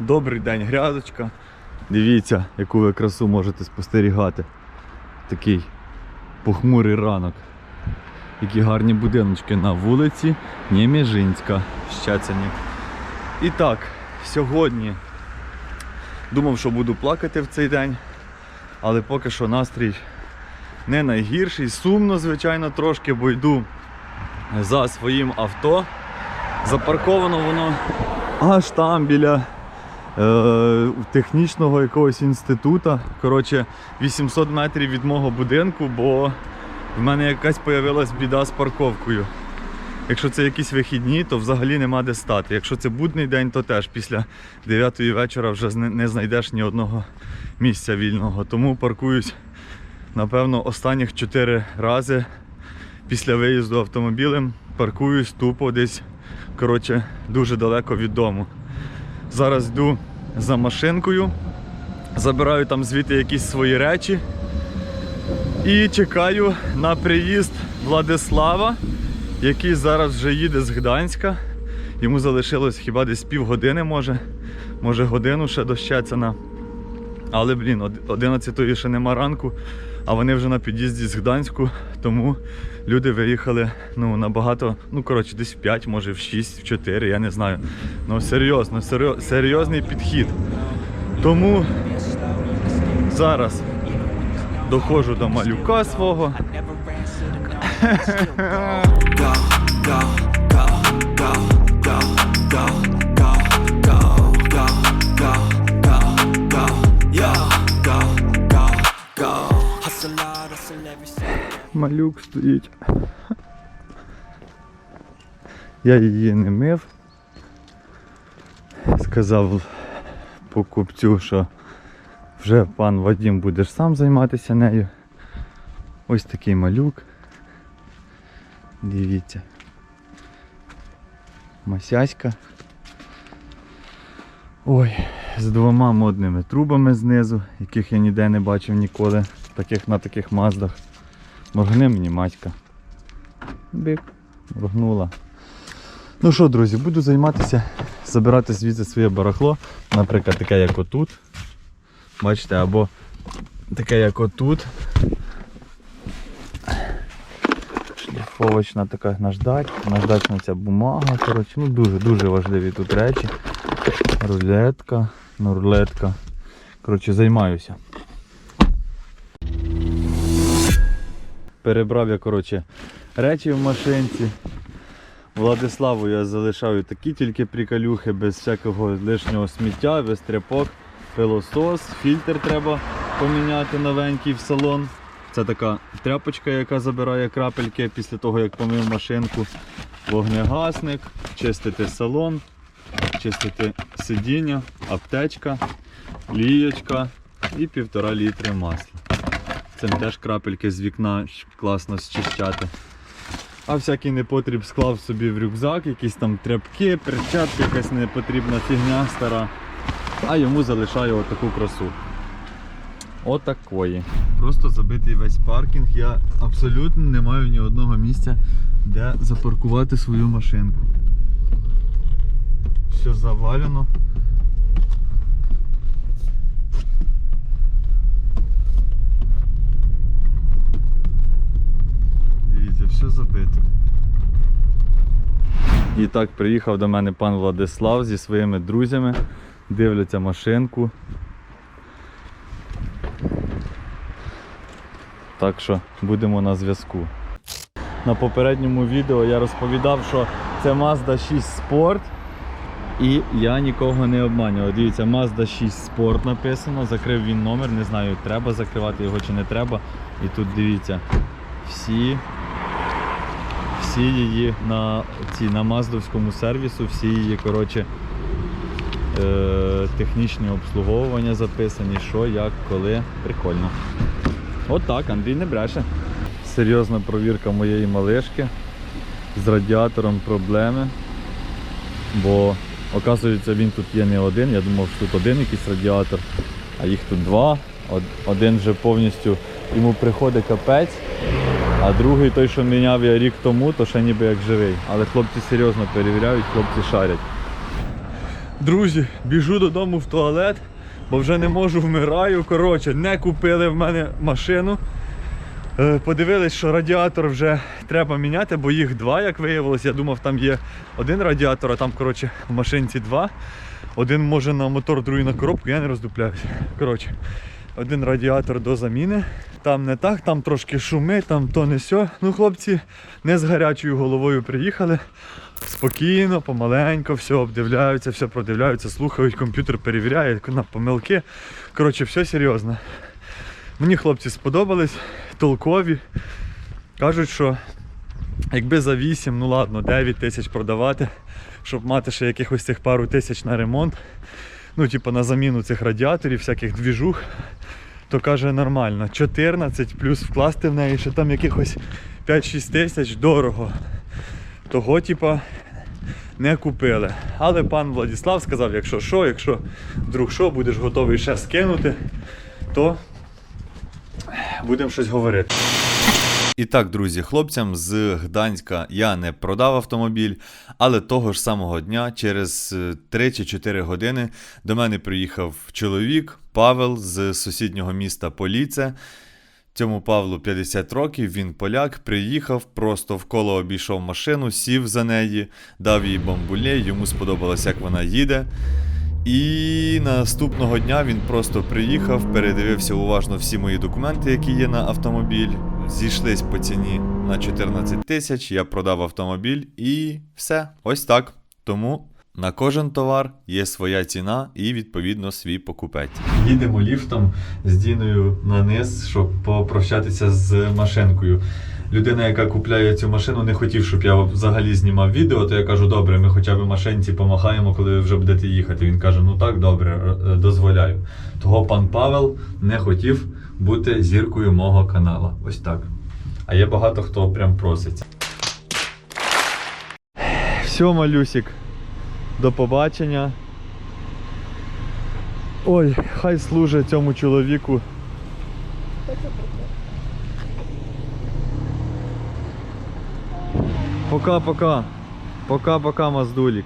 Добрий день, грядочка. Дивіться, яку ви красу можете спостерігати. Такий похмурий ранок. Які гарні будиночки на вулиці Нєміжинська в Щецині. І так, сьогодні думав, що буду плакати в цей день, але поки що настрій не найгірший. Сумно, звичайно, трошки, бо йду за своїм авто. Запарковано воно аж там біля технічного якогось інституту. Коротше, 800 метрів від мого будинку, бо в мене якась появилась біда з парковкою. Якщо це якісь вихідні, то взагалі нема де стати. Якщо це будний день, то теж після 9 вечора вже не знайдеш ні одного місця вільного. Тому паркуюсь, напевно, останніх 4 рази після виїзду автомобілем паркуюсь тупо десь коротше, дуже далеко від дому. Зараз йду за машинкою, забираю там звідти якісь свої речі і чекаю на приїзд Владислава, який зараз вже їде з Гданська. Йому залишилось хіба десь півгодини, може, може годину ще до Щецина. Але, блін, 11-ї ще нема ранку, а вони вже на під'їзді з Гданську, тому люди виїхали ну, набагато, ну коротше, десь в 5, може в 6, в 4, я не знаю. Ну серйозно, серйозний підхід. Тому зараз доходжу до малюка свого. Малюк стоїть. Я її не мив. Сказав покупцю, що вже пан Вадім будеш сам займатися нею. Ось такий малюк. Дивіться. Масяська. Ой, з двома модними трубами знизу, яких я ніде не бачив ніколи, таких на таких маздах. Моргни мені матька. Бик. Моргнула. Ну що, друзі, буду займатися, забирати звідси своє барахло. Наприклад, таке, як отут. Бачите, або таке, як отут. Шліфовочна така наждач, наждачна ця бумага. Коротше, ну дуже-дуже важливі тут речі. Рулетка, ну рулетка. Коротше, займаюся. Перебрав я, коротше, речі в машинці. Владиславу я залишаю такі тільки приколюхи, без всякого лишнього сміття, без тряпок, пилосос, фільтр треба поміняти новенький в салон. Це така тряпочка, яка забирає крапельки після того, як помив машинку. Вогнегасник, чистити салон, чистити сидіння, аптечка, лієчка і півтора літри масла. Цим теж крапельки з вікна класно зчищати. А всякий непотріб склав собі в рюкзак, якісь там тряпки, перчатки, якась непотрібна фігня стара. А йому залишаю отаку красу. Отакої. Просто забитий весь паркінг. Я абсолютно не маю ні одного місця, де запаркувати свою машинку. Все завалено. Дивіться, все забито. І так приїхав до мене пан Владислав зі своїми друзями. Дивляться машинку. Так що будемо на зв'язку. На попередньому відео я розповідав, що це Mazda 6 Sport. І я нікого не обманював. Дивіться, Mazda 6 Sport написано, закрив він номер, не знаю, треба закривати його чи не треба. І тут дивіться, всі всі її на ці, на маздовському сервісу, всі її коротше, е, технічні обслуговування записані, що, як, коли. Прикольно. От так, Андрій не бреше. Серйозна провірка моєї малишки. З радіатором проблеми. Бо, оказується, він тут є не один. Я думав, що тут один якийсь радіатор, а їх тут два. Один вже повністю йому приходить капець. А другий той, що міняв я рік тому, то ще ніби як живий. Але хлопці серйозно перевіряють, хлопці шарять. Друзі, біжу додому в туалет, бо вже не можу, вмираю. Коротше, не купили в мене машину. Е, Подивились, що радіатор вже треба міняти, бо їх два, як виявилось. Я думав, там є один радіатор, а там, коротше, в машинці два. Один може на мотор, другий на коробку, я не роздупляюся. Коротше, один радіатор до заміни. Там не так, там трошки шуми, там то не сьо. Ну, хлопці не з гарячою головою приїхали. Спокійно, помаленько, все обдивляються, все продивляються, слухають, комп'ютер перевіряє на помилки. Коротше, все серйозно. Мені хлопці сподобались, толкові. Кажуть, що якби за 8, ну ладно, 9 тисяч продавати, щоб мати ще якихось цих пару тисяч на ремонт, ну, типу на заміну цих радіаторів, всяких двіжух, то каже нормально. 14 плюс вкласти в неї ще там якихось 5-6 тисяч дорого. Того, типа, не купили. Але пан Владислав сказав, якщо що, якщо вдруг що, будеш готовий ще скинути, то будемо щось говорити. І так, друзі, хлопцям з Гданська я не продав автомобіль, але того ж самого дня, через е, 3 чи 4 години, до мене приїхав чоловік Павел з сусіднього міста Поліце. Цьому Павлу 50 років, він поляк, приїхав, просто вколо обійшов машину, сів за неї, дав їй бамбулей, йому сподобалось, як вона їде. І наступного дня він просто приїхав, передивився уважно всі мої документи, які є на автомобіль. Зійшлись по ціні на 14 тисяч, я продав автомобіль і все. Ось так. Тому на кожен товар є своя ціна і відповідно свій покупець. Їдемо ліфтом з Діною на низ, щоб попрощатися з машинкою. Людина, яка купляє цю машину, не хотів, щоб я взагалі знімав відео, то я кажу, добре, ми хоча б машинці помахаємо, коли ви вже будете їхати. Він каже, ну так, добре, е, дозволяю. Того пан Павел не хотів бути зіркою мого канала. Ось так. А є багато хто прям проситься. Все, малюсик. До побачення. Ой, хай служить цьому чоловіку. Пока-пока. Пока-пока, Маздулік.